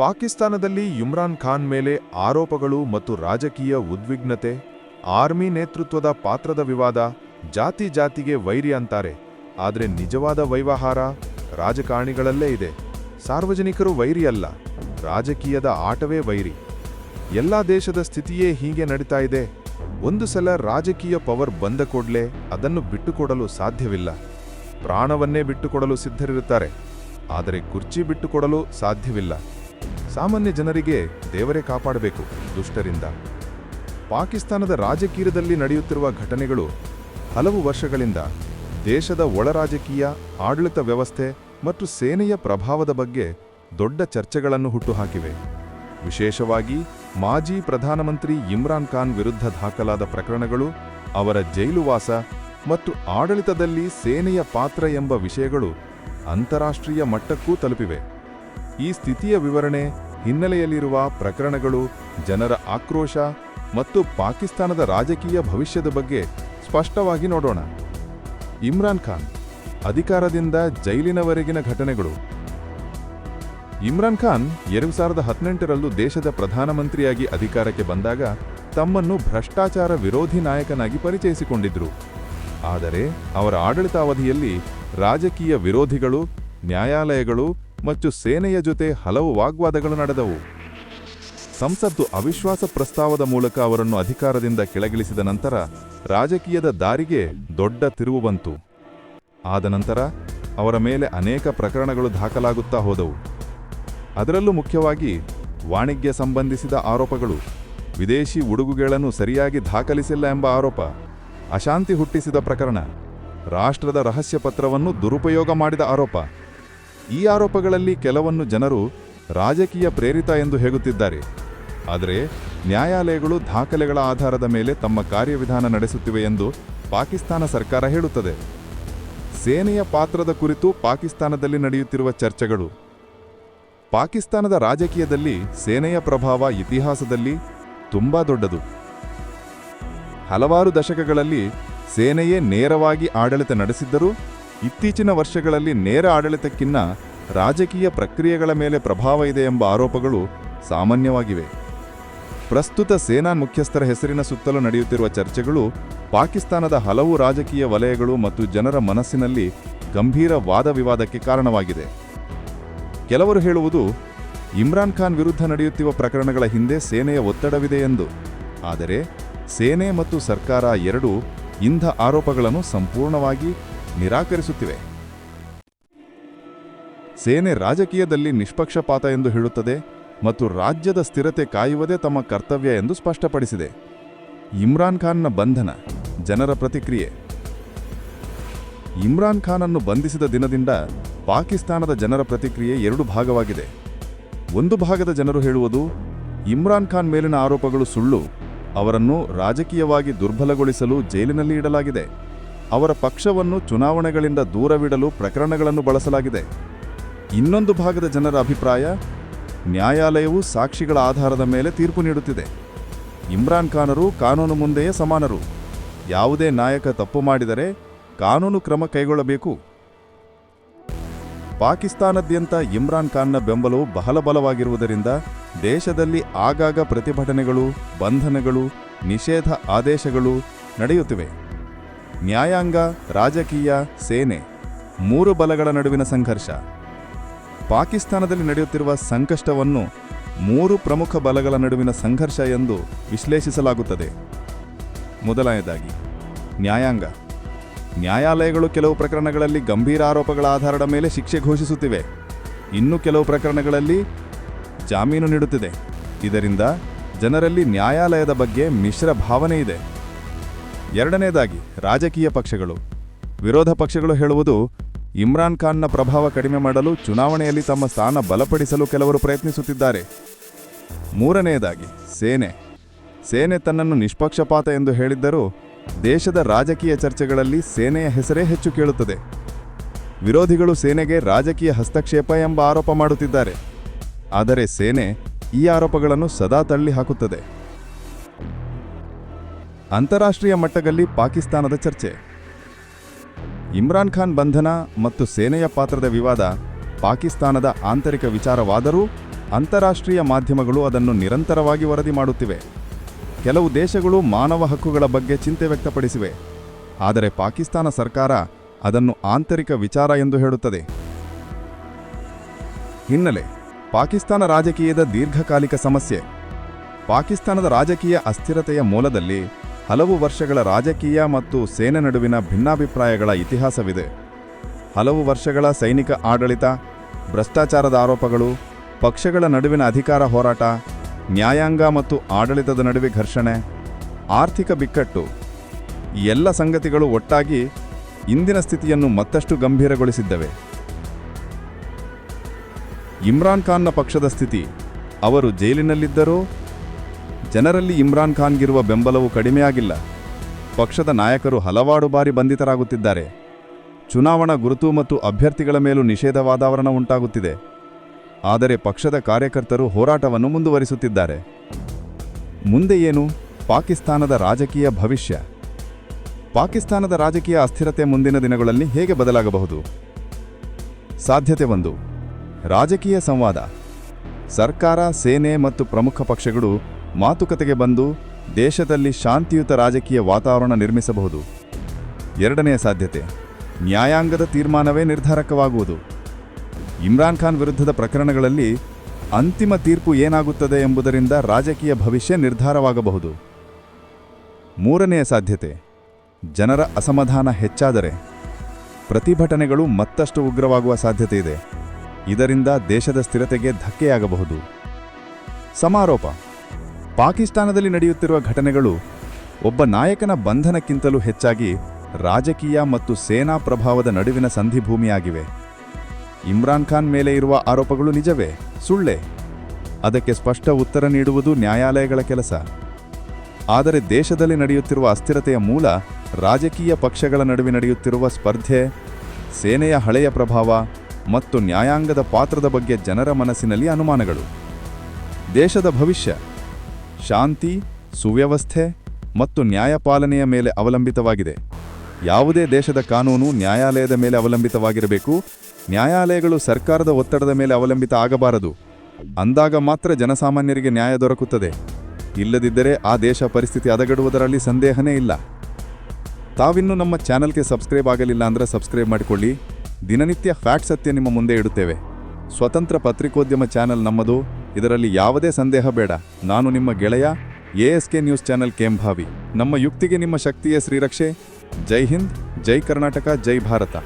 ಪಾಕಿಸ್ತಾನದಲ್ಲಿ ಇಮ್ರಾನ್ ಖಾನ್ ಮೇಲೆ ಆರೋಪಗಳು ಮತ್ತು ರಾಜಕೀಯ ಉದ್ವಿಗ್ನತೆ, ಆರ್ಮಿ ನೇತೃತ್ವದ ಪಾತ್ರದ ವಿವಾದ, ಜಾತಿ ಜಾತಿಗೆ ವೈರಿ ಅಂತಾರೆ. ಆದರೆ ನಿಜವಾದ ವೈವಾಹಾರ ರಾಜಕಾರಣಿಗಳಲ್ಲೇ ಇದೆ. ಸಾರ್ವಜನಿಕರು ವೈರಿ ಅಲ್ಲ, ರಾಜಕೀಯದ ಆಟವೇ ವೈರಿ. ಎಲ್ಲ ದೇಶದ ಸ್ಥಿತಿಯೇ ಹೀಗೆ ನಡೀತಾ ಇದೆ. ಒಂದು ಸಲ ರಾಜಕೀಯ ಪವರ್ ಬಂದ ಕೂಡಲೇ ಅದನ್ನು ಬಿಟ್ಟುಕೊಡಲು ಸಾಧ್ಯವಿಲ್ಲ. ಪ್ರಾಣವನ್ನೇ ಬಿಟ್ಟುಕೊಡಲು ಸಿದ್ಧರಿರುತ್ತಾರೆ. ಆದರೆ ಕುರ್ಚಿ ಬಿಟ್ಟುಕೊಡಲು ಸಾಧ್ಯವಿಲ್ಲ. ಸಾಮಾನ್ಯ ಜನರಿಗೆ ದೇವರೇ ಕಾಪಾಡಬೇಕು, ದುಷ್ಟರಿಂದ. ಪಾಕಿಸ್ತಾನದ ರಾಜಕೀಯದಲ್ಲಿ ನಡೆಯುತ್ತಿರುವ ಘಟನೆಗಳು ಹಲವು ವರ್ಷಗಳಿಂದ ದೇಶದ ಒಳ ರಾಜಕೀಯ, ಆಡಳಿತ ವ್ಯವಸ್ಥೆ ಮತ್ತು ಸೇನೆಯ ಪ್ರಭಾವದ ಬಗ್ಗೆ ದೊಡ್ಡ ಚರ್ಚೆಗಳನ್ನು ಹುಟ್ಟುಹಾಕಿವೆ. ವಿಶೇಷವಾಗಿ ಮಾಜಿ ಪ್ರಧಾನಮಂತ್ರಿ ಇಮ್ರಾನ್ ಖಾನ್ ವಿರುದ್ಧ ದಾಖಲಾದ ಪ್ರಕರಣಗಳು, ಅವರ ಜೈಲುವಾಸ ಮತ್ತು ಆಡಳಿತದಲ್ಲಿ ಸೇನೆಯ ಪಾತ್ರ ಎಂಬ ವಿಷಯಗಳು ಅಂತಾರಾಷ್ಟ್ರೀಯ ಮಟ್ಟಕ್ಕೂ ತಲುಪಿವೆ. ಈ ಸ್ಥಿತಿಯ ವಿವರಣೆ ಹಿನ್ನೆಲೆಯಲ್ಲಿರುವ ಪ್ರಕರಣಗಳು ಜನರ ಆಕ್ರೋಶ ಮತ್ತು ಪಾಕಿಸ್ತಾನದ ರಾಜಕೀಯ ಭವಿಷ್ಯದ ಬಗ್ಗೆ ಸ್ಪಷ್ಟವಾಗಿ ನೋಡೋಣ. ಇಮ್ರಾನ್ ಖಾನ್, ಅಧಿಕಾರದಿಂದ ಜೈಲಿನವರೆಗಿನ ಘಟನೆಗಳು. ಇಮ್ರಾನ್ ಖಾನ್ ಎರಡು ಸಾವಿರದ ಹದಿನೆಂಟರಲ್ಲೂ ದೇಶದ ಪ್ರಧಾನಮಂತ್ರಿಯಾಗಿ ಅಧಿಕಾರಕ್ಕೆ ಬಂದಾಗ ತಮ್ಮನ್ನು ಭ್ರಷ್ಟಾಚಾರ ವಿರೋಧಿ ನಾಯಕನಾಗಿ ಪರಿಚಯಿಸಿಕೊಂಡಿದ್ರು. ಆದರೆ ಅವರ ಆಡಳಿತಾವಧಿಯಲ್ಲಿ ರಾಜಕೀಯ ವಿರೋಧಿಗಳು, ನ್ಯಾಯಾಲಯಗಳು ಮತ್ತು ಸೇನೆಯ ಜೊತೆ ಹಲವು ವಾಗ್ವಾದಗಳು ನಡೆದವು. ಸಂಸತ್ತು ಅವಿಶ್ವಾಸ ಪ್ರಸ್ತಾವದ ಮೂಲಕ ಅವರನ್ನು ಅಧಿಕಾರದಿಂದ ಕೆಳಗಿಳಿಸಿದ ನಂತರ ರಾಜಕೀಯದ ದಾರಿಗೆ ದೊಡ್ಡ ತಿರುವು ಬಂತು. ಆದ ನಂತರ ಅವರ ಮೇಲೆ ಅನೇಕ ಪ್ರಕರಣಗಳು ದಾಖಲಾಗುತ್ತಾ ಹೋದವು. ಅದರಲ್ಲೂ ಮುಖ್ಯವಾಗಿ ವಾಣಿಜ್ಯ ಸಂಬಂಧಿಸಿದ ಆರೋಪಗಳು. ವಿದೇಶಿ ಉಡುಗುಗಳನ್ನು ಸರಿಯಾಗಿ ದಾಖಲಿಸಿಲ್ಲ ಎಂಬ ಆರೋಪ. ಅಶಾಂತಿ ಹುಟ್ಟಿಸಿದ ಪ್ರಕರಣ. ರಾಷ್ಟ್ರದ ರಹಸ್ಯ ಪತ್ರವನ್ನು ದುರುಪಯೋಗ ಮಾಡಿದ ಆರೋಪ. ಈ ಆರೋಪಗಳಲ್ಲಿ ಕೆಲವನ್ನು ಜನರು ರಾಜಕೀಯ ಪ್ರೇರಿತ ಎಂದು ಹೇಗುತ್ತಿದ್ದಾರೆ. ಆದರೆ ನ್ಯಾಯಾಲಯಗಳು ದಾಖಲೆಗಳ ಆಧಾರದ ಮೇಲೆ ತಮ್ಮ ಕಾರ್ಯವಿಧಾನ ನಡೆಸುತ್ತಿವೆ ಎಂದು ಪಾಕಿಸ್ತಾನ ಸರ್ಕಾರ ಹೇಳುತ್ತದೆ. ಸೇನೆಯ ಪಾತ್ರದ ಕುರಿತು ಪಾಕಿಸ್ತಾನದಲ್ಲಿ ನಡೆಯುತ್ತಿರುವ ಚರ್ಚೆಗಳು. ಪಾಕಿಸ್ತಾನದ ರಾಜಕೀಯದಲ್ಲಿ ಸೇನೆಯ ಪ್ರಭಾವ ಇತಿಹಾಸದಲ್ಲಿ ತುಂಬಾ ದೊಡ್ಡದು. ಹಲವಾರು ದಶಕಗಳಲ್ಲಿ ಸೇನೆಯೇ ನೇರವಾಗಿ ಆಡಳಿತ ನಡೆಸಿದ್ದರೂ ಇತ್ತೀಚಿನ ವರ್ಷಗಳಲ್ಲಿ ನೇರ ಆಡಳಿತಕ್ಕಿನ್ನ ರಾಜಕೀಯ ಪ್ರಕ್ರಿಯೆಗಳ ಮೇಲೆ ಪ್ರಭಾವ ಇದೆ ಎಂಬ ಆರೋಪಗಳು ಸಾಮಾನ್ಯವಾಗಿವೆ. ಪ್ರಸ್ತುತ ಸೇನಾ ಮುಖ್ಯಸ್ಥರ ಹೆಸರಿನ ಸುತ್ತಲೂ ನಡೆಯುತ್ತಿರುವ ಚರ್ಚೆಗಳು ಪಾಕಿಸ್ತಾನದ ಹಲವು ರಾಜಕೀಯ ವಲಯಗಳು ಮತ್ತು ಜನರ ಮನಸ್ಸಿನಲ್ಲಿ ಗಂಭೀರ ವಾದ ವಿವಾದಕ್ಕೆ ಕಾರಣವಾಗಿದೆ. ಕೆಲವರು ಹೇಳುವುದು, ಇಮ್ರಾನ್ ಖಾನ್ ವಿರುದ್ಧ ನಡೆಯುತ್ತಿರುವ ಪ್ರಕರಣಗಳ ಹಿಂದೆ ಸೇನೆಯ ಒತ್ತಡವಿದೆ ಎಂದು. ಆದರೆ, ಸೇನೆ ಮತ್ತು ಸರ್ಕಾರ ಎರಡೂ ಇಂಥ ಆರೋಪಗಳನ್ನು ಸಂಪೂರ್ಣವಾಗಿ ನಿರಾಕರಿಸುತ್ತಿವೆ. ಸೇನೆ ರಾಜಕೀಯದಲ್ಲಿ ನಿಷ್ಪಕ್ಷಪಾತ ಎಂದು ಹೇಳುತ್ತದೆ ಮತ್ತು ರಾಜ್ಯದ ಸ್ಥಿರತೆ ಕಾಯುವುದೇ ತಮ್ಮ ಕರ್ತವ್ಯ ಎಂದು ಸ್ಪಷ್ಟಪಡಿಸಿದೆ. ಇಮ್ರಾನ್ ಖಾನ್ನ ಬಂಧನ, ಜನರ ಪ್ರತಿಕ್ರಿಯೆ. ಇಮ್ರಾನ್ ಖಾನನ್ನು ಬಂಧಿಸಿದ ದಿನದಿಂದ ಪಾಕಿಸ್ತಾನದ ಜನರ ಪ್ರತಿಕ್ರಿಯೆ ಎರಡು ಭಾಗವಾಗಿದೆ. ಒಂದು ಭಾಗದ ಜನರು ಹೇಳುವುದು, ಇಮ್ರಾನ್ ಖಾನ್ ಮೇಲಿನ ಆರೋಪಗಳು ಸುಳ್ಳು, ಅವರನ್ನು ರಾಜಕೀಯವಾಗಿ ದುರ್ಬಲಗೊಳಿಸಲು ಜೈಲಿನಲ್ಲಿ ಇಡಲಾಗಿದೆ. ಅವರ ಪಕ್ಷವನ್ನು ಚುನಾವಣೆಗಳಿಂದ ದೂರವಿಡಲು ಪ್ರಕರಣಗಳನ್ನು ಬಳಸಲಾಗಿದೆ. ಇನ್ನೊಂದು ಭಾಗದ ಜನರ ಅಭಿಪ್ರಾಯ, ನ್ಯಾಯಾಲಯವು ಸಾಕ್ಷಿಗಳ ಆಧಾರದ ಮೇಲೆ ತೀರ್ಪು ನೀಡುತ್ತಿದೆ. ಇಮ್ರಾನ್ ಖಾನರು ಕಾನೂನು ಮುಂದೆಯೇ ಸಮಾನರು. ಯಾವುದೇ ನಾಯಕ ತಪ್ಪು ಮಾಡಿದರೆ ಕಾನೂನು ಕ್ರಮ ಕೈಗೊಳ್ಳಬೇಕು. ಪಾಕಿಸ್ತಾನದ್ಯಂತ ಇಮ್ರಾನ್ ಖಾನ್ನ ಬೆಂಬಲವು ಬಹಳ ಬಲವಾಗಿರುವುದರಿಂದ ದೇಶದಲ್ಲಿ ಆಗಾಗ ಪ್ರತಿಭಟನೆಗಳು, ಬಂಧನಗಳು, ನಿಷೇಧ ಆದೇಶಗಳು ನಡೆಯುತ್ತಿವೆ. ನ್ಯಾಯಾಂಗ, ರಾಜಕೀಯ, ಸೇನೆ ಮೂರು ಬಲಗಳ ನಡುವಿನ ಸಂಘರ್ಷ. ಪಾಕಿಸ್ತಾನದಲ್ಲಿ ನಡೆಯುತ್ತಿರುವ ಸಂಕಷ್ಟವನ್ನು ಮೂರು ಪ್ರಮುಖ ಬಲಗಳ ನಡುವಿನ ಸಂಘರ್ಷ ಎಂದು ವಿಶ್ಲೇಷಿಸಲಾಗುತ್ತದೆ. ಮೊದಲನೆಯದಾಗಿ, ನ್ಯಾಯಾಂಗ. ನ್ಯಾಯಾಲಯಗಳು ಕೆಲವು ಪ್ರಕರಣಗಳಲ್ಲಿ ಗಂಭೀರ ಆರೋಪಗಳ ಆಧಾರದ ಮೇಲೆ ಶಿಕ್ಷೆ ಘೋಷಿಸುತ್ತಿವೆ. ಇನ್ನು ಕೆಲವು ಪ್ರಕರಣಗಳಲ್ಲಿ ಜಾಮೀನು ನೀಡುತ್ತಿದೆ. ಇದರಿಂದ ಜನರಲ್ಲಿ ನ್ಯಾಯಾಲಯದ ಬಗ್ಗೆ ಮಿಶ್ರ ಭಾವನೆ ಇದೆ. ಎರಡನೇದಾಗಿ ರಾಜಕೀಯ ಪಕ್ಷಗಳು. ವಿರೋಧ ಪಕ್ಷಗಳು ಹೇಳುವುದು, ಇಮ್ರಾನ್ ಖಾನ್ನ ಪ್ರಭಾವ ಕಡಿಮೆ ಮಾಡಲು ಚುನಾವಣೆಯಲ್ಲಿ ತಮ್ಮ ಸ್ಥಾನ ಬಲಪಡಿಸಲು ಕೆಲವರು ಪ್ರಯತ್ನಿಸುತ್ತಿದ್ದಾರೆ. ಮೂರನೆಯದಾಗಿ ಸೇನೆ. ಸೇನೆ ತನ್ನನ್ನು ನಿಷ್ಪಕ್ಷಪಾತ ಎಂದು ಹೇಳಿದ್ದರೂ, ದೇಶದ ರಾಜಕೀಯ ಚರ್ಚೆಗಳಲ್ಲಿ ಸೇನೆಯ ಹೆಸರೇ ಹೆಚ್ಚು ಕೇಳುತ್ತದೆ. ವಿರೋಧಿಗಳು ಸೇನೆಗೆ ರಾಜಕೀಯ ಹಸ್ತಕ್ಷೇಪ ಎಂಬ ಆರೋಪ ಮಾಡುತ್ತಿದ್ದಾರೆ. ಆದರೆ ಸೇನೆ ಈ ಆರೋಪಗಳನ್ನು ಸದಾ ತಳ್ಳಿ ಹಾಕುತ್ತದೆ ಅಂತಾರಾಷ್ಟ್ರೀಯ ಮಟ್ಟದಲ್ಲಿ ಪಾಕಿಸ್ತಾನದ ಚರ್ಚೆ. ಇಮ್ರಾನ್ ಖಾನ್ ಬಂಧನ ಮತ್ತು ಸೇನೆಯ ಪಾತ್ರದ ವಿವಾದ, ಪಾಕಿಸ್ತಾನದ ಆಂತರಿಕ ವಿಚಾರವಾದರೂ ಅಂತಾರಾಷ್ಟ್ರೀಯ ಮಾಧ್ಯಮಗಳು ಅದನ್ನು ನಿರಂತರವಾಗಿ ವರದಿ ಮಾಡುತ್ತಿವೆ. ಕೆಲವು ದೇಶಗಳು ಮಾನವ ಹಕ್ಕುಗಳ ಬಗ್ಗೆ ಚಿಂತೆ ವ್ಯಕ್ತಪಡಿಸಿವೆ. ಆದರೆ ಪಾಕಿಸ್ತಾನ ಸರ್ಕಾರ ಅದನ್ನು ಆಂತರಿಕ ವಿಚಾರ ಎಂದು ಹೇಳುತ್ತದೆ. ಹಿನ್ನೆಲೆ, ಪಾಕಿಸ್ತಾನ ರಾಜಕೀಯದ ದೀರ್ಘಕಾಲಿಕ ಸಮಸ್ಯೆ. ಪಾಕಿಸ್ತಾನದ ರಾಜಕೀಯ ಅಸ್ಥಿರತೆಯ ಮೂಲದಲ್ಲಿ ಹಲವು ವರ್ಷಗಳ ರಾಜಕೀಯ ಮತ್ತು ಸೇನೆ ನಡುವಿನ ಭಿನ್ನಾಭಿಪ್ರಾಯಗಳ ಇತಿಹಾಸವಿದೆ. ಹಲವು ವರ್ಷಗಳ ಸೈನಿಕ ಆಡಳಿತ, ಭ್ರಷ್ಟಾಚಾರದ ಆರೋಪಗಳು, ಪಕ್ಷಗಳ ನಡುವಿನ ಅಧಿಕಾರ ಹೋರಾಟ, ನ್ಯಾಯಾಂಗ ಮತ್ತು ಆಡಳಿತದ ನಡುವೆ ಘರ್ಷಣೆ, ಆರ್ಥಿಕ ಬಿಕ್ಕಟ್ಟು, ಎಲ್ಲ ಸಂಗತಿಗಳು ಒಟ್ಟಾಗಿ ಇಂದಿನ ಸ್ಥಿತಿಯನ್ನು ಮತ್ತಷ್ಟು ಗಂಭೀರಗೊಳಿಸಿದ್ದವೆ. ಇಮ್ರಾನ್ ಖಾನ್ನ ಪಕ್ಷದ ಸ್ಥಿತಿ, ಅವರು ಜೈಲಿನಲ್ಲಿದ್ದರೂ ಜನರಲ್ಲಿ ಇಮ್ರಾನ್ ಖಾನ್ಗಿರುವ ಬೆಂಬಲವು ಕಡಿಮೆಯಾಗಿಲ್ಲ. ಪಕ್ಷದ ನಾಯಕರು ಹಲವಾರು ಬಾರಿ ಬಂಧಿತರಾಗುತ್ತಿದ್ದಾರೆ. ಚುನಾವಣಾ ಗುರುತು ಮತ್ತು ಅಭ್ಯರ್ಥಿಗಳ ಮೇಲೂ ನಿಷೇಧ ವಾತಾವರಣ ಉಂಟಾಗುತ್ತಿದೆ. ಆದರೆ ಪಕ್ಷದ ಕಾರ್ಯಕರ್ತರು ಹೋರಾಟವನ್ನು ಮುಂದುವರಿಸುತ್ತಿದ್ದಾರೆ. ಮುಂದೆ ಏನು? ಪಾಕಿಸ್ತಾನದ ರಾಜಕೀಯ ಭವಿಷ್ಯ. ಪಾಕಿಸ್ತಾನದ ರಾಜಕೀಯ ಅಸ್ಥಿರತೆ ಮುಂದಿನ ದಿನಗಳಲ್ಲಿ ಹೇಗೆ ಬದಲಾಗಬಹುದು? ಸಾಧ್ಯತೆ ಒಂದು. ರಾಜಕೀಯ ಸಂವಾದ. ಸರ್ಕಾರ, ಸೇನೆ ಮತ್ತು ಪ್ರಮುಖ ಪಕ್ಷಗಳು ಮಾತುಕತೆಗೆ ಬಂದು ದೇಶದಲ್ಲಿ ಶಾಂತಿಯುತ ರಾಜಕೀಯ ವಾತಾವರಣ ನಿರ್ಮಿಸಬಹುದು. ಎರಡನೆಯ ಸಾಧ್ಯತೆ, ನ್ಯಾಯಾಂಗದ ತೀರ್ಮಾನವೇ ನಿರ್ಧಾರಕವಾಗುವುದು. ಇಮ್ರಾನ್ ಖಾನ್ ವಿರುದ್ಧದ ಪ್ರಕರಣಗಳಲ್ಲಿ ಅಂತಿಮ ತೀರ್ಪು ಏನಾಗುತ್ತದೆ ಎಂಬುದರಿಂದ ರಾಜಕೀಯ ಭವಿಷ್ಯ ನಿರ್ಧಾರವಾಗಬಹುದು. ಮೂರನೆಯ ಸಾಧ್ಯತೆ, ಜನರ ಅಸಮಾಧಾನ ಹೆಚ್ಚಾದರೆ ಪ್ರತಿಭಟನೆಗಳು ಮತ್ತಷ್ಟು ಉಗ್ರವಾಗುವ ಸಾಧ್ಯತೆ ಇದೆ. ಇದರಿಂದ ದೇಶದ ಸ್ಥಿರತೆಗೆ ಧಕ್ಕೆಯಾಗಬಹುದು. ಸಮಾರೋಪ ಪಾಕಿಸ್ತಾನದಲ್ಲಿ ನಡೆಯುತ್ತಿರುವ ಘಟನೆಗಳು ಒಬ್ಬ ನಾಯಕನ ಬಂಧನಕ್ಕಿಂತಲೂ ಹೆಚ್ಚಾಗಿ ರಾಜಕೀಯ ಮತ್ತು ಸೇನಾ ಪ್ರಭಾವದ ನಡುವಿನ ಸಂಧಿಭೂಮಿಯಾಗಿವೆ. ಇಮ್ರಾನ್ ಖಾನ್ ಮೇಲೆ ಇರುವ ಆರೋಪಗಳು ನಿಜವೇ? ಸುಳ್ಳೆ? ಅದಕ್ಕೆ ಸ್ಪಷ್ಟ ಉತ್ತರ ನೀಡುವುದು ನ್ಯಾಯಾಲಯಗಳ ಕೆಲಸ. ಆದರೆ ದೇಶದಲ್ಲಿ ನಡೆಯುತ್ತಿರುವ ಅಸ್ಥಿರತೆಯ ಮೂಲ ರಾಜಕೀಯ ಪಕ್ಷಗಳ ನಡುವೆ ನಡೆಯುತ್ತಿರುವ ಸ್ಪರ್ಧೆ, ಸೇನೆಯ ಹಳೆಯ ಪ್ರಭಾವ ಮತ್ತು ನ್ಯಾಯಾಂಗದ ಪಾತ್ರದ ಬಗ್ಗೆ ಜನರ ಮನಸ್ಸಿನಲ್ಲಿ ಅನುಮಾನಗಳು. ದೇಶದ ಭವಿಷ್ಯ. ಶಾಂತಿ, ಸುವ್ಯವಸ್ಥೆ ಮತ್ತು ನ್ಯಾಯಪಾಲನೆಯ ಮೇಲೆ ಅವಲಂಬಿತವಾಗಿದೆ. ಯಾವುದೇ ದೇಶದ ಕಾನೂನು ನ್ಯಾಯಾಲಯದ ಮೇಲೆ ಅವಲಂಬಿತವಾಗಿರಬೇಕು. ನ್ಯಾಯಾಲಯಗಳು ಸರ್ಕಾರದ ಒತ್ತಡದ ಮೇಲೆ ಅವಲಂಬಿತ ಆಗಬಾರದು. ಅಂದಾಗ ಮಾತ್ರ ಜನಸಾಮಾನ್ಯರಿಗೆ ನ್ಯಾಯ ದೊರಕುತ್ತದೆ. ಇಲ್ಲದಿದ್ದರೆ ಆ ದೇಶ ಪರಿಸ್ಥಿತಿ ಹದಗೆಡುವುದರಲ್ಲಿ ಸಂದೇಹನೇ ಇಲ್ಲ. ತಾವಿನ್ನೂ ನಮ್ಮ ಚಾನಲ್ಗೆ ಸಬ್ಸ್ಕ್ರೈಬ್ ಆಗಲಿಲ್ಲ ಅಂದರೆ ಸಬ್ಸ್ಕ್ರೈಬ್ ಮಾಡಿಕೊಳ್ಳಿ. ದಿನನಿತ್ಯ ಫ್ಯಾಕ್ಟ್ ಸತ್ಯ ನಿಮ್ಮ ಮುಂದೆ ಇಡುತ್ತೇವೆ. ಸ್ವತಂತ್ರ ಪತ್ರಿಕೋದ್ಯಮ ಚಾನೆಲ್ ನಮ್ಮದು. ಇದರಲ್ಲಿ ಯಾವುದೇ ಸಂದೇಹ ಬೇಡ. ನಾನು ನಿಮ್ಮ ಗೆಳೆಯ, A S K news channel Kembhavi. ನಮ್ಮ ಯುಕ್ತಿಗೆ ನಿಮ್ಮ ಶಕ್ತಿಯೇ ಶ್ರೀರಕ್ಷೆ. ಜೈ ಹಿಂದ್, ಜೈ ಕರ್ನಾಟಕ, ಜೈ ಭಾರತ.